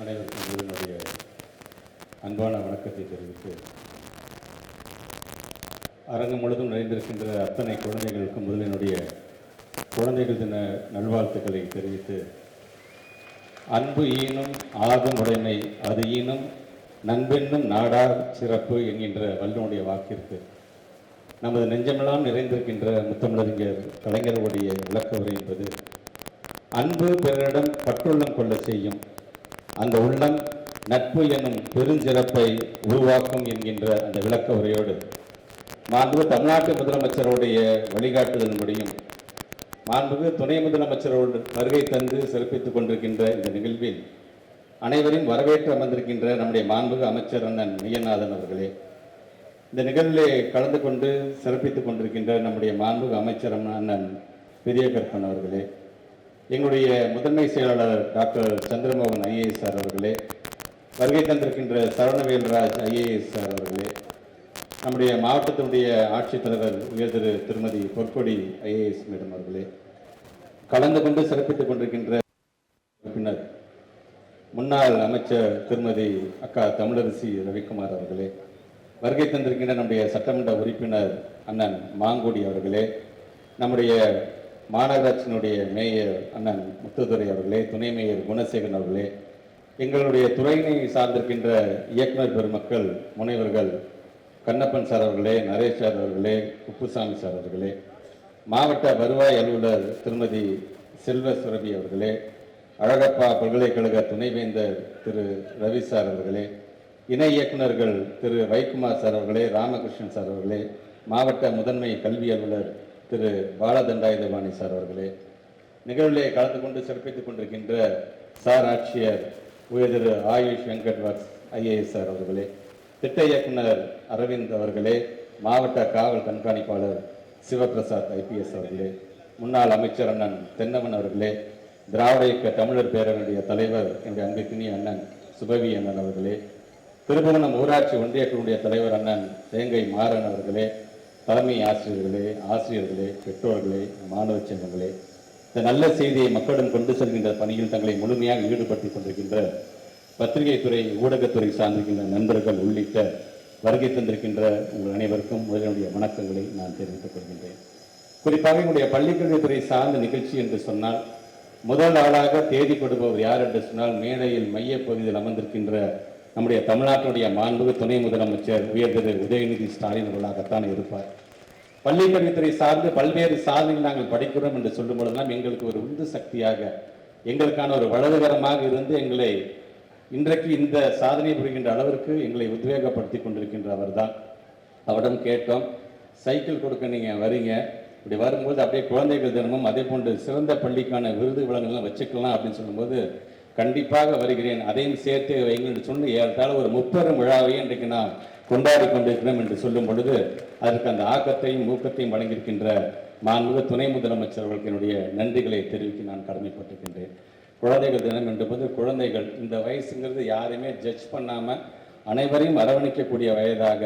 அனைவருக்கும் என்னுடைய அன்பான வணக்கத்தை தெரிவித்து அரங்கம் முழுதும் நிறைந்திருக்கின்ற அத்தனை குழந்தைகளுக்கும் முதலினுடைய குழந்தைகள் தின நல்வாழ்த்துக்களை தெரிவித்து அன்பு ஈனும் ஆகும் உடைமை அது ஈனும் நண்பென்னும் நாடா சிறப்பு என்கின்ற வல்லுனுடைய வாக்கிற்கு நமது நெஞ்சமெல்லாம் நிறைந்திருக்கின்ற முத்தமிழறிஞர் கலைஞருடைய விளக்க உரை என்பது அன்பு பிறரிடம் பற்றுள்ளம் கொள்ள செய்யும் அந்த உள்ளம் நட்பு எனும் பெருஞ்சிறப்பை உருவாக்கும் என்கின்ற அந்த விளக்க உரையோடு மாண்பு தமிழ்நாட்டு முதலமைச்சருடைய வழிகாட்டுதலின்படியும் மாண்புகு துணை முதலமைச்சரோடு வருகை தந்து சிறப்பித்துக் கொண்டிருக்கின்ற இந்த நிகழ்வில் அனைவரையும் வரவேற்று அமர்ந்திருக்கின்ற நம்முடைய மாண்புகு அமைச்சர் அண்ணன் மையநாதன் அவர்களே இந்த நிகழ்விலே கலந்து கொண்டு சிறப்பித்துக் கொண்டிருக்கின்ற நம்முடைய மாண்புகு அமைச்சர் அண்ணன் பெரியகற்பன் அவர்களே எங்களுடைய முதன்மை செயலாளர் டாக்டர் சந்திரமோகன் ஐஏஎஸ் சார் அவர்களே வருகை தந்திருக்கின்ற சரவணவேல்ராஜ் ஐஏஎஸ் சார் அவர்களே நம்முடைய மாவட்டத்தினுடைய ஆட்சித்தலைவர் உயர் திரு திருமதி பொற்கொடி ஐஏஎஸ் மேடம் அவர்களே கலந்து கொண்டு சிறப்பித்துக் கொண்டிருக்கின்ற உறுப்பினர் முன்னாள் அமைச்சர் திருமதி அக்கா தமிழரசி ரவிக்குமார் அவர்களே வருகை தந்திருக்கின்ற நம்முடைய சட்டமன்ற உறுப்பினர் அண்ணன் மாங்குடி அவர்களே நம்முடைய மாநகராட்சியினுடைய மேயர் அண்ணன் முத்துதுரை அவர்களே துணை மேயர் குணசேகரன் அவர்களே எங்களுடைய துறையினை சார்ந்திருக்கின்ற இயக்குனர் பெருமக்கள் முனைவர்கள் கண்ணப்பன் சார் அவர்களே நரேஷ் சார் அவர்களே குப்புசாமி சார் அவர்களே மாவட்ட வருவாய் அலுவலர் திருமதி செல்வ சுரபி அவர்களே அழகப்பா பல்கலைக்கழக துணைவேந்தர் திரு ரவி சார் அவர்களே இணை இயக்குனர்கள் திரு வைகுமார் சார் அவர்களே ராமகிருஷ்ணன் சார் அவர்களே மாவட்ட முதன்மை கல்வி அலுவலர் திரு பாலதண்டாயுதபாணி சார் அவர்களே நிகழ்விலே கலந்து கொண்டு சிறப்பித்துக் கொண்டிருக்கின்ற சார் ஆட்சியர் உயர் திரு ஆயுஷ் வெங்கட்வாஸ் ஐஏஎஸ் சார் அவர்களே திட்ட இயக்குனர் அரவிந்த் அவர்களே மாவட்ட காவல் கண்காணிப்பாளர் சிவபிரசாத் ஐபிஎஸ் அவர்களே முன்னாள் அமைச்சர் அண்ணன் தென்னவன் அவர்களே திராவிட இயக்க தமிழர் பேரவையுடைய தலைவர் எங்கள் அன்புக்கினிய அண்ணன் சுபவி அண்ணன் அவர்களே திருபுவனம் ஊராட்சி ஒன்றிய தலைவர் அண்ணன் தேங்கை மாறன் அவர்களே தலைமை ஆசிரியர்களே ஆசிரியர்களே பெற்றோர்களே மாணவ செல்வங்களே இந்த நல்ல செய்தியை மக்களிடம் கொண்டு செல்கின்ற பணியில் தங்களை முழுமையாக ஈடுபடுத்திக் கொண்டிருக்கின்ற பத்திரிகை துறை ஊடகத்துறை சார்ந்திருக்கின்ற நண்பர்கள் உள்ளிட்ட வருகை தந்திருக்கின்ற உங்கள் அனைவருக்கும் முதலினுடைய வணக்கங்களை நான் தெரிவித்துக் கொள்கின்றேன். குறிப்பாக என்னுடைய பள்ளிக்கல்வித்துறை சார்ந்த நிகழ்ச்சி என்று சொன்னால் முதல் ஆளாக தேதி கொடுப்பவர் யார் என்று சொன்னால் மேடையில் மையப் பகுதியில் அமர்ந்திருக்கின்ற நம்முடைய தமிழ்நாட்டுடைய மாண்புமிகு துணை முதலமைச்சர் உயர் திரு உதயநிதி ஸ்டாலின் அவர்களாகத்தான் இருப்பார். பள்ளிக்கல்வித்துறை சார்ந்து பல்வேறு சாதனைகள் நாங்கள் படிக்கிறோம் என்று சொல்லும் பொழுதெல்லாம் எங்களுக்கு ஒரு உந்து சக்தியாக எங்களுக்கான ஒரு வலதுகரமாக இருந்து எங்களை இன்றைக்கு இந்த சாதனை புரிகின்ற அளவிற்கு எங்களை உத்வேகப்படுத்தி கொண்டிருக்கின்ற அவர் தான் அவரிடம் கேட்டோம் சைக்கிள் கொடுக்க நீங்கள் வரீங்க. இப்படி வரும்போது அப்படியே குழந்தைகள் தினமும் அதே போன்று சிறந்த பள்ளிக்கான விருது விலங்குலாம் வச்சுக்கலாம் அப்படின்னு சொல்லும்போது கண்டிப்பாக வருகிறேன். அதையும் சேர்த்து வைங்கள் என்று சொல்லி ஏறத்தாழ ஒரு முப்பெரும் விழாவை இன்றைக்கு நாம் கொண்டாடி கொண்டிருக்கிறோம் என்று சொல்லும் பொழுது அதற்கு அந்த ஆக்கத்தையும் ஊக்கத்தையும் வழங்கியிருக்கின்ற மாண்புக துணை முதலமைச்சர் அவர்களுக்கு என்னுடைய நன்றிகளை தெரிவிக்க நான் கடமைப்பட்டிருக்கின்றேன். குழந்தைகள் தினம் என்பது குழந்தைகள் இந்த வயசுங்கிறது யாரையுமே ஜட்ஜ் பண்ணாமல் அனைவரையும் அரவணைக்கக்கூடிய வயதாக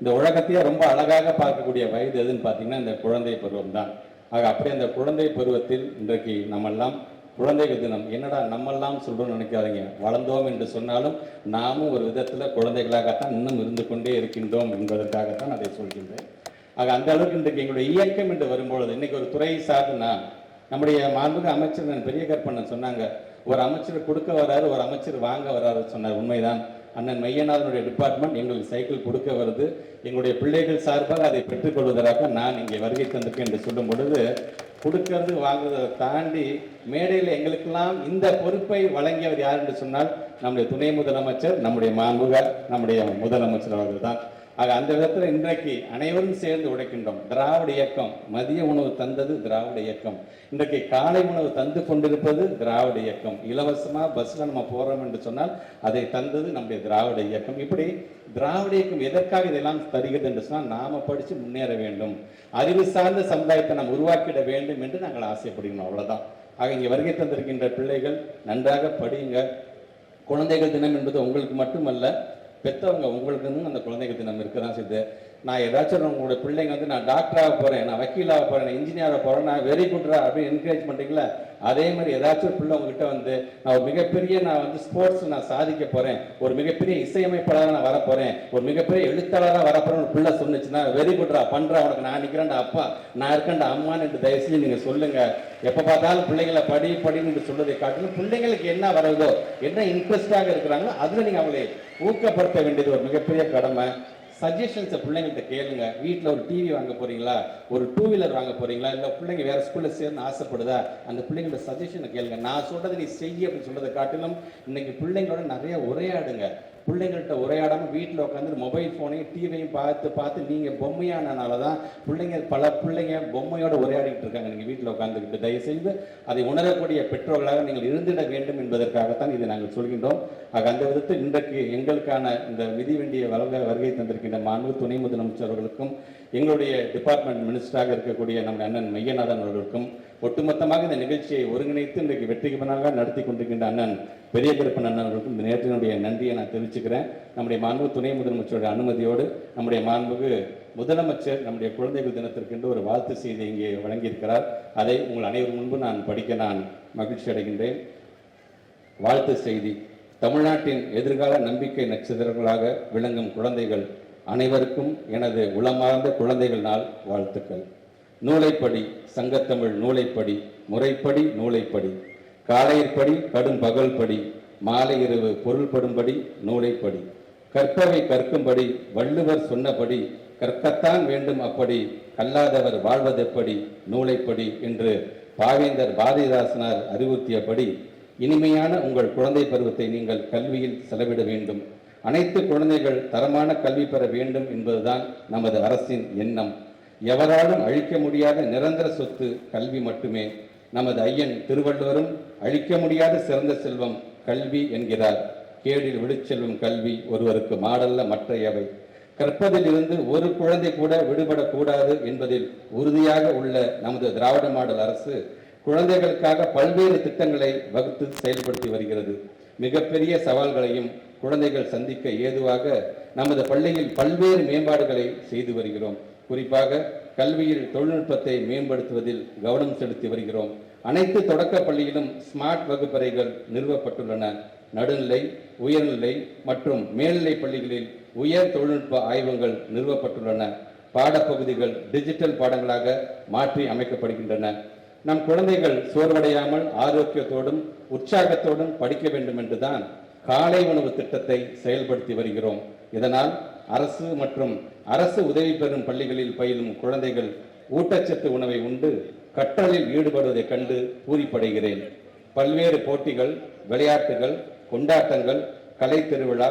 இந்த உலகத்தையே ரொம்ப அழகாக பார்க்கக்கூடிய வயது எதுன்னு பார்த்தீங்கன்னா இந்த குழந்தை பருவம் தான் ஆக அப்படி அந்த குழந்தை பருவத்தில் இன்றைக்கு நம்மெல்லாம் குழந்தைகள் தினம். என்னடா நம்மெல்லாம் சொல்றோம்னு நினைக்காதீங்க. வளர்ந்தோம் என்று சொன்னாலும் நாமும் ஒரு விதத்தில் குழந்தைகளாகத்தான் இன்னும் இருந்து கொண்டே இருக்கின்றோம் என்பதற்காகத்தான் அதை சொல்கின்றேன். ஆக அந்த அளவுக்கு இன்றைக்கு எங்களுடைய இயக்கம் என்று வரும்பொழுது இன்றைக்கி ஒரு துறை சார்ந்துனா நம்முடைய மாண்புக அமைச்சர் பெரிய கற்பனை சொன்னாங்க ஒரு அமைச்சர் கொடுக்க வராரு ஒரு அமைச்சர் வாங்க வராரு சொன்னார். உண்மைதான். அண்ணன் மையநாதனுடைய டிபார்ட்மெண்ட் எங்களுக்கு சைக்கிள் கொடுக்க வருது. எங்களுடைய பிள்ளைகள் சார்பாக அதை பெற்றுக்கொள்வதற்காக நான் இங்கே வருகை தந்திருக்கேன் என்று சொல்லும் பொழுது கொடுக்கறது வாங்குறதை தாண்டி மேடையில் எங்களுக்கெல்லாம் இந்த பொறுப்பை வழங்கியவர் யார் என்று சொன்னால் நம்முடைய துணை முதலமைச்சர் நம்முடைய மாண்புக நம்முடைய முதலமைச்சர் அவர்கள் தான். ஆக அந்த விதத்தில் இன்றைக்கு அனைவரும் சேர்ந்து உழைக்கின்றோம் திராவிட இயக்கம் மதிய உணவு தந்தது திராவிட இயக்கம். இன்றைக்கு காலை உணவு தந்து கொண்டிருப்பது திராவிட இயக்கம். இலவசமாக பஸ்ஸில் நம்ம போகிறோம் என்று சொன்னால் அதை தந்தது நம்முடைய திராவிட இயக்கம். இப்படி திராவிட இயக்கம் எதற்காக இதெல்லாம் தருகிறது என்று சொன்னால் நாம படித்து முன்னேற வேண்டும். அறிவு சார்ந்த சமுதாயத்தை நாம் உருவாக்கிட வேண்டும் என்று நாங்கள் ஆசைப்படுகிறோம். அவ்வளோதான் ஆக இங்கே வருகை தந்திருக்கின்ற பிள்ளைகள் நன்றாக படியுங்க. குழந்தைகள் தினம் என்பது உங்களுக்கு மட்டுமல்ல பெற்றவங்க உங்களுக்குன்னு அந்த குழந்தைகளுக்கு நம்ம இருக்க தான் செய்யுது நான் ஏதாச்சும் உங்களுடைய பிள்ளைங்க வந்து நான் டாக்டராக போகிறேன் நான் வக்கீலாக போகிறேன் நான் இன்ஜினியராக போகிறேன் நான் வெரி குட்ரா அப்படின்னு என்கரேஜ் பண்ணுறீங்களா அதே மாதிரி ஏதாச்சும் பிள்ளை உங்ககிட்ட வந்து நான் ஒரு மிகப்பெரிய நான் வந்து ஸ்போர்ட்ஸ் நான் சாதிக்க போகிறேன் ஒரு மிகப்பெரிய இசையமைப்பாளராக நான் வரப்போகிறேன் ஒரு மிகப்பெரிய எழுத்தாளராக வரப்போகிறேன் ஒரு பிள்ளை சொன்னிச்சுன்னா வெரி குட்ரா பண்ணுறா உனக்கு நான் நிற்கிறேன்டா அப்பா நான் இருக்கேன்டா அம்மான்னு என்று தயவுசெய்து நீங்கள் சொல்லுங்கள் எப்போ பார்த்தாலும் பிள்ளைங்களை படி படின்னு என்று காட்டிலும் பிள்ளைங்களுக்கு என்ன வருதோ என்ன இன்ட்ரெஸ்டாக இருக்கிறாங்களோ அதில் நீங்கள் அவங்களை ஊக்கப்படுத்த வேண்டியது ஒரு மிகப்பெரிய கடமை. சஜஷன்ஸை பிள்ளைங்கள்ட்ட கேளுங்க. வீட்டில் ஒரு டிவி வாங்க போறீங்களா? ஒரு டூ வீலர் வாங்க போறீங்களா? இல்லை பிள்ளைங்க வேற ஸ்கூலில் சேர்ந்து ஆசைப்படுதா? அந்த பிள்ளைங்களோட சஜஷனை கேளுங்க. நான் சொல்றதை நீ செய்ய அப்படின்னு சொல்றதை காட்டிலும் இன்னைக்கு பிள்ளைங்களோட நிறைய உரையாடுங்க. பிள்ளைங்கள்ட்ட உரையாடாமல் வீட்டில் உட்காந்து மொபைல் ஃபோனையும் டிவியையும் பார்த்து பார்த்து நீங்கள் பொம்மையானனால தான் பிள்ளைங்க பல பிள்ளைங்க பொம்மையோட உரையாடிக்கிட்டு இருக்காங்க. நீங்கள் வீட்டில் உட்காந்துக்கிட்டு தயவுசெய்து அதை உணரக்கூடிய பெற்றோர்களாக நீங்கள் இருந்திட வேண்டும் என்பதற்காகத்தான் இதை நாங்கள் சொல்கின்றோம். ஆக அந்த விதத்தில் இன்றைக்கு எங்களுக்கான இந்த மிதிவண்டிய வளர்க வருகை தந்திருக்கின்ற மாண்பு துணை முதலமைச்சர் அவர்களுக்கும் எங்களுடைய டிபார்ட்மெண்ட் மினிஸ்டராக இருக்கக்கூடிய நம்ம அண்ணன் மையநாதன் அவர்களுக்கும் ஒட்டுமொத்தமாக இந்த நிகழ்ச்சியை ஒருங்கிணைத்து இன்றைக்கு வெற்றிகரமாக நடத்தி கொண்டிருக்கின்ற அண்ணன் பெரிய கருப்பன் அண்ணன் அவர்களுக்கும் இந்த நேரத்தினுடைய நன்றியை நான் தெரிவிச்சுக்கிறேன். நம்முடைய மாண்பு துணை முதலமைச்சருடைய அனுமதியோடு நம்முடைய மாண்புக்கு முதலமைச்சர் நம்முடைய குழந்தைகள் தினத்திற்கென்று ஒரு வாழ்த்து செய்தி இங்கே வழங்கியிருக்கிறார். அதை உங்கள் அனைவர் முன்பு நான் படிக்க நான் மகிழ்ச்சி அடைகின்றேன். வாழ்த்து செய்தி. தமிழ்நாட்டின் எதிர்கால நம்பிக்கை நட்சத்திரங்களாக விளங்கும் குழந்தைகள் அனைவருக்கும் எனது உளமார்ந்த குழந்தைகள் நாள் வாழ்த்துக்கள். நூலைப்படி சங்கத்தமிழ் நூலைப்படி முறைப்படி நூலைப்படி காலையிற்படி கடும் பகல்படி மாலை இரவு பொருள்படும்படி நூலைப்படி கற்பவை கற்கும்படி வள்ளுவர் சொன்னபடி கற்கத்தான் வேண்டும் அப்படி கல்லாதவர் வாழ்வதெப்படி நூலைப்படி என்று பாவேந்தர் பாரதிதாசனார் அறிவுறுத்தியபடி இனிமையான உங்கள் குழந்தை பருவத்தை நீங்கள் கல்வியில் செலவிட வேண்டும். அனைத்து குழந்தைகள் தரமான கல்வி பெற வேண்டும் என்பதுதான் நமது அரசின் எண்ணம். எவராலும் அழிக்க முடியாத நிரந்தர சொத்து கல்வி மட்டுமே. நமது ஐயன் திருவள்ளுவரும் அழிக்க முடியாத சிறந்த செல்வம் கல்வி என்கிறார். கேடில் விழுச்செல்வம் கல்வி ஒருவருக்கு மாடல்ல மற்றையவை. கற்பதிலிருந்து ஒரு குழந்தை கூட விடுபடக்கூடாது என்பதில் உறுதியாக உள்ள நமது திராவிட மாடல் அரசு குழந்தைகளுக்காக பல்வேறு திட்டங்களை வகுத்து செயல்படுத்தி வருகிறது. மிகப்பெரிய சவால்களையும் குழந்தைகள் சந்திக்க ஏதுவாக நமது பள்ளியில் பல்வேறு மேம்பாடுகளை செய்து வருகிறோம். குறிப்பாக கல்வியில் தொழில்நுட்பத்தை மேம்படுத்துவதில் கவனம் செலுத்தி வருகிறோம். அனைத்து தொடக்க பள்ளியிலும் ஸ்மார்ட் வகுப்பறைகள் நிறுவப்பட்டுள்ளன. நடுநிலை உயர்நிலை மற்றும் மேல்நிலை பள்ளிகளில் உயர் தொழில்நுட்ப ஆய்வுகள் நிறுவப்பட்டுள்ளன. பாடப்பகுதிகள் டிஜிட்டல் பாடங்களாக மாற்றி அமைக்கப்படுகின்றன. நம் குழந்தைகள் சோர்வடையாமல் ஆரோக்கியத்தோடும் உற்சாகத்தோடும் படிக்க வேண்டும் என்றுதான் காலை உணவு திட்டத்தை செயல்படுத்தி வருகிறோம். இதனால் அரசு மற்றும் அரசு உதவி பெறும் பள்ளிகளில் பயிலும் குழந்தைகள் ஊட்டச்சத்து உணவை உண்டு கற்றலில் ஈடுபடுவதைக் கண்டு பூரிப்படைகிறேன். பல்வேறு போட்டிகள் விளையாட்டுகள் கொண்டாட்டங்கள் கலை திருவிழா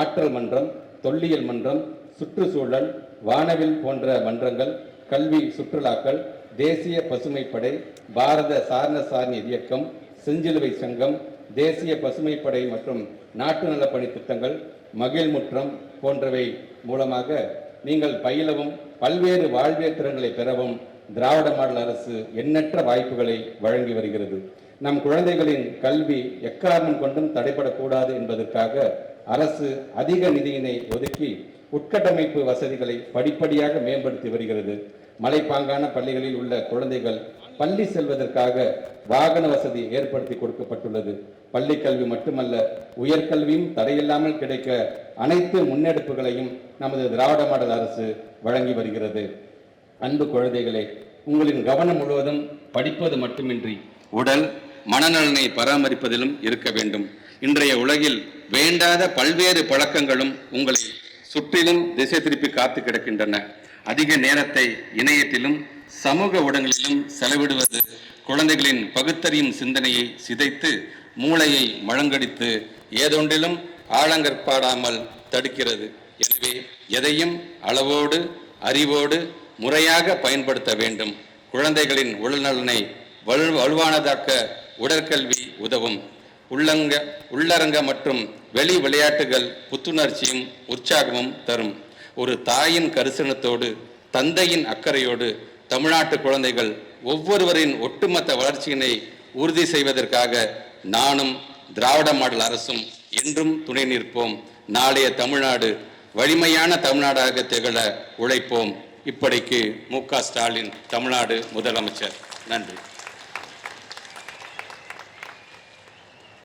ஆற்றல் மன்றம் தொல்லியல் மன்றம் சுற்றுச்சூழல் வானவில் போன்ற மன்றங்கள் கல்வி சுற்றுலாக்கள் தேசிய பசுமைப்படை பாரத சாரண சாரணி இயக்கம் செஞ்சிலுவை சங்கம் தேசிய பசுமைப்படை மற்றும் நாட்டு நலப்பணி திட்டங்கள் மகிழ்முற்றம் போன்றவை மூலமாக நீங்கள் பயிலவும் பல்வேறு வாழ்வியல் திறன்களை பெறவும் திராவிட மாடல் அரசு எண்ணற்ற வாய்ப்புகளை வழங்கி வருகிறது. நம் குழந்தைகளின் கல்வி எக்காரணம் கொண்டும் தடைபடக்கூடாது என்பதற்காக அரசு அதிக நிதியினை ஒதுக்கி உட்கட்டமைப்பு வசதிகளை படிப்படியாக மேம்படுத்தி வருகிறது. மலைப்பாங்கான பள்ளிகளில் உள்ள குழந்தைகள் பள்ளி செல்வதற்காக வாகன வசதி ஏற்படுத்தி கொடுக்கப்பட்டுள்ளது. பள்ளி கல்வி மட்டுமல்ல உயர்கல்வியும் தடையில்லாமல் கிடைக்க அனைத்து முன்னெடுப்புகளையும் நமது திராவிட மாடல் அரசு வழங்கி வருகிறது. அன்பு குழந்தைகளே உங்களின் கவனம் முழுவதும் படிப்பது மட்டுமின்றி உடல் மனநலனை பராமரிப்பதிலும் இருக்க வேண்டும். இன்றைய உலகில் வேண்டாத பல்வேறு பழக்கங்களும் உங்களை சுற்றிலும் திசை திருப்பி காத்து கிடக்கின்றன. அதிக நேரத்தை இணையத்திலும் சமூக ஊடகங்களிலும் செலவிடுவது குழந்தைகளின் பகுத்தறியும் சிந்தனையை சிதைத்து மூளையை மழங்கடித்து ஏதொன்றிலும் ஆழங்கற்பாடாமல் தடுக்கிறது. எனவே எதையும் அளவோடு அறிவோடு முறையாக பயன்படுத்த வேண்டும். குழந்தைகளின் உடல்நலனை வலு வலுவானதாக்க உடற்கல்வி உதவும். உள்ளங்க உள்ளரங்க மற்றும் வெளி விளையாட்டுகள் புத்துணர்ச்சியும் உற்சாகமும் தரும். ஒரு தாயின் கரிசனத்தோடு தந்தையின் அக்கறையோடு தமிழ்நாட்டு குழந்தைகள் ஒவ்வொருவரின் ஒட்டுமொத்த வளர்ச்சியினை உறுதி செய்வதற்காக நானும் திராவிட மாடல் அரசும் என்றும் துணை நிற்போம். நாளைய தமிழ்நாடு வலிமையான தமிழ்நாடாக திகழ உழைப்போம். இப்படிக்கு மு ஸ்டாலின் தமிழ்நாடு முதலமைச்சர். நன்றி.